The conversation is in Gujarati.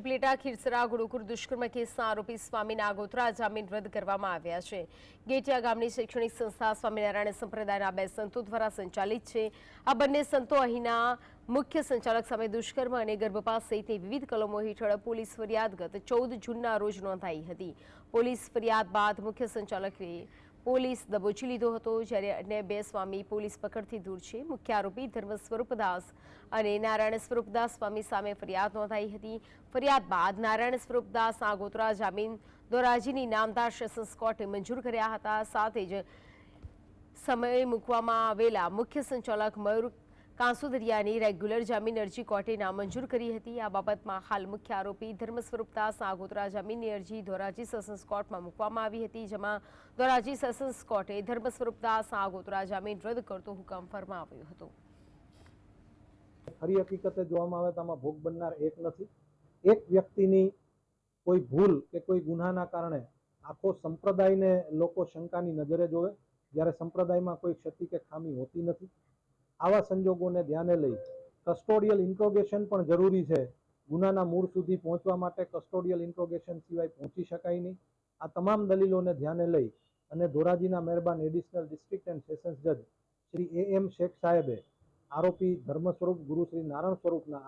ઉપલેટા, ખીરસરા, ગુરુકુળ દુષ્કર્મ કેસના આરોપી સ્વામી નાગોત્રા જામીન રદ કરવામાં આવ્યા છે. ગેટિયા ગામની શૈક્ષણિક સંસ્થા સ્વામિનારાયણ સંપ્રદાયના બે સંતો દ્વારા સંચાલિત છે. આ બંને સંતો અહીંના મુખ્ય સંચાલક સામે દુષ્કર્મ અને ગર્ભપાત સહિતની વિવિધ કલમો હેઠળ પોલીસ ફરિયાદ ગત ચૌદ જૂનના રોજ નોંધાઈ હતી. પોલીસ ફરિયાદ બાદ મુખ્ય સંચાલકે પોલીસ દબોચી લીધો હતો જ્યારે અન્ય બે સ્વામી પોલીસ પકડથી દૂર છે. મુખ્ય આરોપી ધર્મ સ્વરૂપદાસ અને નારાયણ સ્વરૂપદાસ સ્વામી સામે ફરિયાદ નોંધાઈ હતી. ફરિયાદ બાદ નારાયણ સ્વરૂપદાસ આગોતરા જામીન દોરાજીની નામદાર સેશન્સ કોર્ટે મંજૂર કર્યા હતા. સાથે જ સમયે મૂકવામાં આવેલા મુખ્ય સંચાલક મયુર કાંસુદરિયાની રેગ્યુલર જામીન અરજી કોર્ટે નામંજૂર કરી હતી. આ બાબતમાં હાલ મુખ્ય આરોપી ધર્મ સ્વરૂપદાસ આગોતરા જામીનની અરજી ધોરાજી સેશન્સ કોર્ટમાં મૂકવામાં આવી હતી, જેમાં ધોરાજી સેશન્સ કોર્ટે ધર્મ સ્વરૂપદાસ આગોતરા જામીન રદ કરતો હુકમ ફરમાવ્યો હતો. ખરી હકીકતે જોવામાં આવે તો આમાં ભોગ બનનાર એક નથી. એક વ્યક્તિની કોઈ ભૂલ કે કોઈ ગુનાના કારણે આખો સંપ્રદાયને લોકો શંકાની નજરે જોવે, જ્યારે સંપ્રદાયમાં કોઈ ક્ષતિ કે ખામી હોતી નથી. આવા સંજોગોને ધ્યાને લઈ કસ્ટોડિયલ ઇન્ટ્રોગેશન પણ જરૂરી છે. ગુનાના મૂળ સુધી પહોંચવા માટે કસ્ટોડિયલ ઇન્ટ્રોગેશન સિવાય પહોંચી શકાય નહીં. આ તમામ દલીલોને ધ્યાને લઈ અને ધોરાજીના મહેરબાન એડિશનલ ડિસ્ટ્રિક્ટ એન્ડ સેશન્સ જજ શ્રી એ એમ શેખ સાહેબે આરોપી ધર્મ સ્વરૂપ ગુરુ શ્રી નારાયણ સ્વરૂપના